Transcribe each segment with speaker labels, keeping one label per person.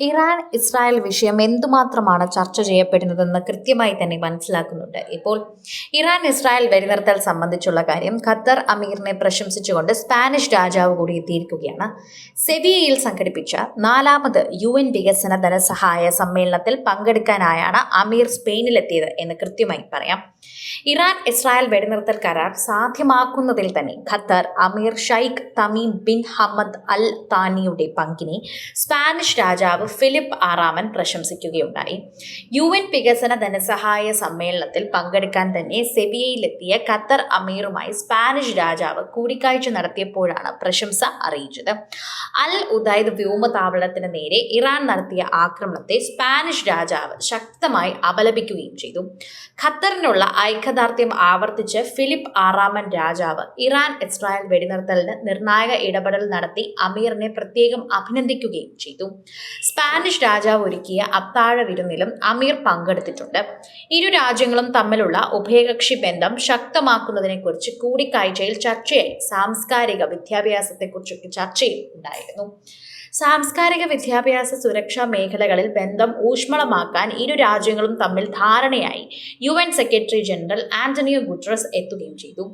Speaker 1: Iran Israel വിഷയം എന്തുമാത്രമാണ് ചർച്ച ചെയ്യപ്പെടുന്നതെന്ന് കൃത്യമായി തന്നെ മനസ്സിലാക്കുന്നുണ്ട്. ഇപ്പോൾ ഇറാൻ ഇസ്രായേൽ വെടിനിർത്തൽ സംബന്ധിച്ചുള്ള കാര്യം ഖത്തർ അമീറിനെ പ്രശംസിച്ചുകൊണ്ട് സ്പാനിഷ് രാജാവ് കൂടി എത്തിയിരിക്കുകയാണ്. സെവിയയിൽ സംഘടിപ്പിച്ച നാലാമത് യു എൻ വികസന ധനസഹായ സമ്മേളനത്തിൽ പങ്കെടുക്കാനായാണ് അമീർ സ്പെയിനിലെത്തിയത് എന്ന് കൃത്യമായി പറയാം. ഇറാൻ ഇസ്രായേൽ വെടിനിർത്തൽ കരാർ സാധ്യമാക്കുന്നതിൽ തന്നെ ഖത്തർ അമീർ Sheikh Tamim bin Hamad Al താനിയുടെ പങ്കിനെ സ്പാനിഷ് രാജാവ് ഫിലിപ്പ് ആറാമൻ പ്രശംസിക്കുകയുണ്ടായി. യു എൻ വികസന ധനസഹായ സമ്മേളനത്തിൽ പങ്കെടുക്കാൻ തന്നെ സെബിയയിലെത്തിയ ഖത്തർ അമീറുമായി സ്പാനിഷ് രാജാവ് കൂടിക്കാഴ്ച നടത്തിയപ്പോഴാണ് പ്രശംസ അറിയിച്ചത്. അൽ ഉദൈദ് വ്യോമതാവളത്തിന് നേരെ ഇറാൻ നടത്തിയ ആക്രമണത്തെ സ്പാനിഷ് രാജാവ് ശക്തമായി അപലപിക്കുകയും ചെയ്തു. ഖത്തറിനുള്ള ഐക്യദാർഢ്യം ആവർത്തിച്ച് ഫിലിപ്പ് ആറാമൻ രാജാവ് ഇറാൻ ഇസ്രായേൽ വെടിനിർത്തലിന് നിർണായക ഇടപെടൽ നടത്തി അമീറിനെ പ്രത്യേകം അഭിനന്ദിക്കുകയും ചെയ്തു. സ്പാനിഷ് രാജാവ് ഒരുക്കിയ അത്താഴ വിരുന്നിലും അമീർ പങ്കെടുത്തിട്ടുണ്ട്. ഇരു രാജ്യങ്ങളും തമ്മിലുള്ള ഉഭയകക്ഷി ബന്ധം ശക്തമാക്കുന്നതിനെക്കുറിച്ച് കൂടിക്കാഴ്ചയിൽ ചർച്ചയായി. സാംസ്കാരിക വിദ്യാഭ്യാസത്തെക്കുറിച്ചൊക്കെ ചർച്ചയും ഉണ്ടായിരുന്നു. സാംസ്കാരിക വിദ്യാഭ്യാസ സുരക്ഷാ മേഖലകളിൽ ബന്ധം ഊഷ്മളമാക്കാൻ ഇരു രാജ്യങ്ങളും തമ്മിൽ ധാരണയായി. U N secretary general Antonio Guterres എത്തുകയും ചെയ്തു.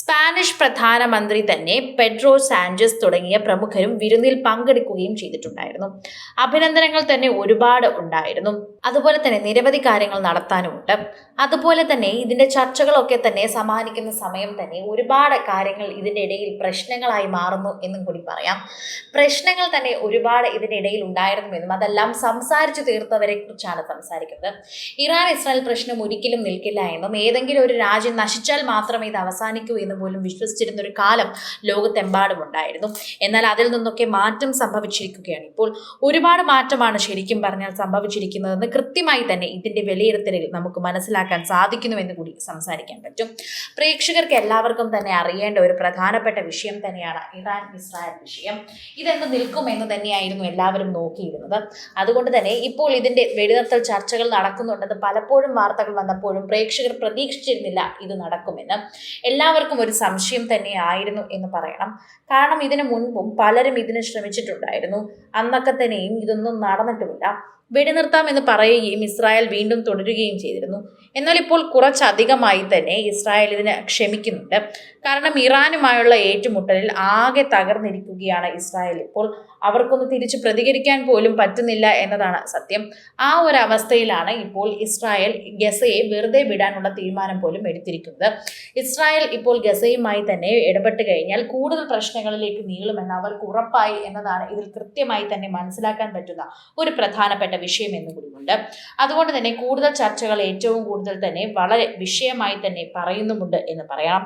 Speaker 1: സ്പാനിഷ് പ്രധാനമന്ത്രി തന്നെ പെഡ്രോ സാഞ്ചസ് തുടങ്ങിയ പ്രമുഖരും വിരുന്നിൽ പങ്കെടുക്കുകയും ചെയ്തിട്ടുണ്ടായിരുന്നു. അഭിനന്ദനങ്ങൾ തന്നെ ഒരുപാട് ഉണ്ടായിരുന്നു. അതുപോലെ തന്നെ നിരവധി കാര്യങ്ങൾ നടത്താനുമുണ്ട്. അതുപോലെ തന്നെ ഇതിന്റെ ചർച്ചകളൊക്കെ തന്നെ സമാനിക്കുന്ന സമയം തന്നെ ഒരുപാട് കാര്യങ്ങൾ ഇതിന്റെ ഇടയിൽ പ്രശ്നങ്ങളായി മാറുന്നു എന്നും കൂടി പറയാം. പ്രശ്നങ്ങൾ തന്നെ ഒരുപാട് ഇതിന്റെ ഇടയിൽ ഉണ്ടായിരുന്നു എന്നും അതെല്ലാം സംസാരിച്ചു തീർത്തവരെ കുറിച്ചാണ് സംസാരിക്കുന്നത്. ഇറാൻ ഇസ്രായേൽ പ്രശ്നം ഒരിക്കലും നിൽക്കില്ല എന്നും ഏതെങ്കിലും ഒരു രാജ്യം നശിച്ചാൽ മാത്രമേ ഇത് അവസാനിക്കൂ എന്ന് പോലും വിശ്വസിച്ചിരുന്ന ഒരു കാലം ലോകത്തെമ്പാടും ഉണ്ടായിരുന്നു. എന്നാൽ അതിൽ നിന്നൊക്കെ മാറ്റം സംഭവിച്ചിരിക്കുകയാണ് ഇപ്പോൾ. ഒരുപാട് മാറ്റമാണ് ശരിക്കും പറഞ്ഞാൽ സംഭവിച്ചിരിക്കുന്നതെന്ന് കൃത്യമായി തന്നെ ഇതിന്റെ വിലയിരുത്തലിൽ നമുക്ക് മനസ്സിലാക്കാൻ സാധിക്കുന്നുവെന്ന് കൂടി സംസാരിക്കാൻ പറ്റും. പ്രേക്ഷകർക്ക് എല്ലാവർക്കും തന്നെ അറിയേണ്ട ഒരു പ്രധാനപ്പെട്ട വിഷയം തന്നെയാണ് ഇറാൻ ഇസ്രായേൽ വിഷയം. ഇതെന്ന് നിൽക്കുമെന്ന് തന്നെയായിരുന്നു എല്ലാവരും നോക്കിയിരുന്നത്. അതുകൊണ്ട് തന്നെ ഇപ്പോൾ ഇതിന്റെ വെടിനിർത്തൽ ചർച്ചകൾ നടക്കുന്നുണ്ടെന്ന് പലപ്പോഴും വാർത്തകൾ വന്നപ്പോഴും പ്രേക്ഷകർ പ്രതീക്ഷിച്ചിരുന്നില്ല ഇത് നടക്കുമെന്ന്. എല്ലാവർക്കും ഒരു സംശയം തന്നെയായിരുന്നു എന്ന് പറയണം. കാരണം ഇതിനു മുൻപും പലരും ഇതിന് ശ്രമിച്ചിട്ടുണ്ടായിരുന്നു. അന്നൊക്കെ തന്നെയും ഇതൊന്നും നടന്നിട്ടുമില്ല. വെടിനിർത്താം എന്ന് പറയുകയും ഇസ്രായേൽ വീണ്ടും തുടരുകയും ചെയ്തിരുന്നു. എന്നാൽ ഇപ്പോൾ കുറച്ചധികമായി തന്നെ ഇസ്രായേൽ ഇതിന് ക്ഷമിക്കുന്നുണ്ട്. കാരണം ഇറാനുമായുള്ള ഏറ്റുമുട്ടലിൽ ആകെ തകർന്നിരിക്കുകയാണ് ഇസ്രായേൽ ഇപ്പോൾ. അവർക്കൊന്ന് തിരിച്ച് പ്രതികരിക്കാൻ പോലും പറ്റുന്നില്ല എന്നതാണ് സത്യം. ആ ഒരു അവസ്ഥയിലാണ് ഇപ്പോൾ ഇസ്രായേൽ ഗസയെ വെറുതെ വിടാനുള്ള തീരുമാനം പോലും എടുത്തിരിക്കുന്നത്. ഇസ്രായേൽ ഇപ്പോൾ ഗസയുമായി തന്നെ ഇടപെട്ട് കഴിഞ്ഞാൽ കൂടുതൽ പ്രശ്നങ്ങളിലേക്ക് നീളുമെന്ന് അവർക്ക് ഉറപ്പായി എന്നതാണ് ഇതിൽ കൃത്യമായി തന്നെ മനസ്സിലാക്കാൻ പറ്റുന്ന ഒരു പ്രധാനപ്പെട്ട വിഷയം എന്നുകൂടിയുണ്ട് അതുകൊണ്ട് തന്നെ കൂടുതൽ ചർച്ചകൾ ഏറ്റവും കൂടുതൽ തന്നെ വളരെ വിഷയമായി തന്നെ പറയുന്നുമുണ്ട് എന്ന് പറയാം.